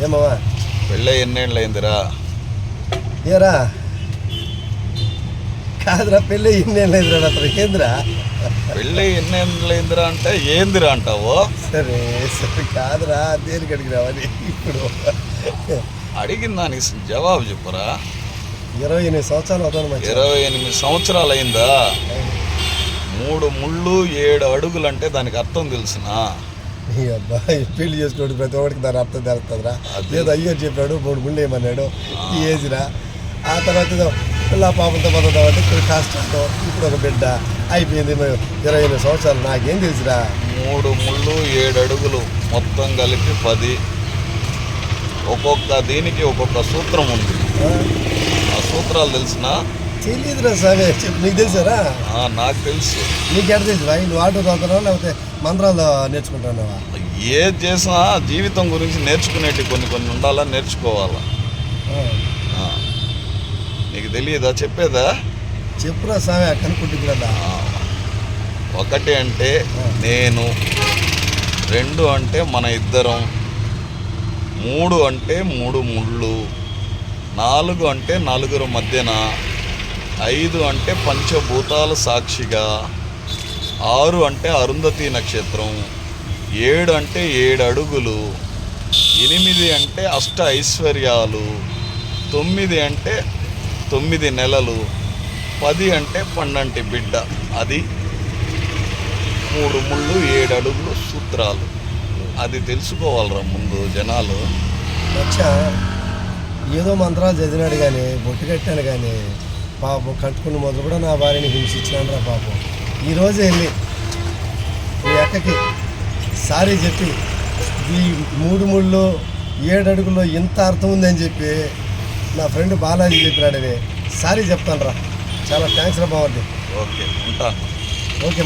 ఏమమ్మా పెళ్ళి ఎన్నేళ్ళు అయిందిరా ఏరా? కాదురా పెళ్ళి లేదురా అతను ఏందిరా? పెళ్ళి ఎన్నేళ్ళు అయిందిరా అంటే ఏందిరా అంటావు? సరే సరే కాదురా దేనికి అడిగిరావని ఇప్పుడు అడిగిన దానికి జవాబు చెప్పురా. ఇరవై ఎనిమిది సంవత్సరాలు అవుతాను ఇరవై ఎనిమిది సంవత్సరాలు అయిందా మూడు ముళ్ళు ఏడు అడుగులు అంటే దానికి అర్థం తెలుసునా? ఈ అబ్బాయి పెళ్ళి చేసుకోడు ప్రతి ఒక్కడికి దాని అర్థం తెలుస్తుందిరా. ఏదో అయ్యో చెప్పాడు మూడు ముళ్ళు ఏమన్నాడు ఈ ఏజ్రా ఆ తర్వాత పిల్ల పాపంతో పడుతాం అంటే ఇప్పుడు కష్టాలు ఇప్పుడు ఒక బిడ్డ అయిపోయింది ఇరవై ఎనిమిది సంవత్సరాలు నాకేం తెలుసురా. మూడు ముళ్ళు ఏడు అడుగులు మొత్తం కలిపి పది. ఒక్కొక్క దీనికి ఒక్కొక్క సూత్రం ఉంది? ఆ సూత్రాలు తెలిసినా తెలియదురా సామే నీకు తెలుసారా? నాకు తెలుసు. నీకు ఎక్కడ తెలుసు భాయ్ నువ్వు ఆటో చదువుతున్నావా లేకపోతే మంత్రాలు నేర్చుకుంటున్నావా? ఏది చేసినా జీవితం గురించి నేర్చుకునేటి కొన్ని కొన్ని ఉండాలా నేర్చుకోవాలా. నీకు తెలియదా చెప్పేదా? చెప్పురా సామే కనుక్కుంటుంది ఆ. ఒకటి అంటే నేను రెండు అంటే మన ఇద్దరం మూడు అంటే మూడు ముళ్ళు నాలుగు అంటే నలుగురు మధ్యన ఐదు అంటే పంచభూతాల సాక్షిగా ఆరు అంటే అరుంధతి నక్షత్రం ఏడు అంటే ఏడు అడుగులు ఎనిమిది అంటే అష్ట ఐశ్వర్యాలు తొమ్మిది అంటే తొమ్మిది నెలలు పది అంటే పన్నంటి బిడ్డ. అది మూడు ముళ్ళు ఏడు అడుగులు సూత్రాలు. అది తెలుసుకోవాలరా ముందు జనాలు. ఏదో మంత్రాలు చదివినాడు కానీ బొట్టు కట్టాను కానీ పాపం కట్టుకున్న మొదలు కూడా నా భార్యని హింసించినాను రా పాపం ఈరోజు వెళ్ళి మీ అక్కకి సారీ చెప్పి ఈ మూడు ముళ్ళు ఏడు అడుగుల్లో ఇంత అర్థం ఉందని చెప్పి నా ఫ్రెండ్ బాలాజీ చెప్పినాడని సారీ చెప్తాను రా చాలా థ్యాంక్స్ రా బాగుంది ఓకే ఉంటాను ఓకే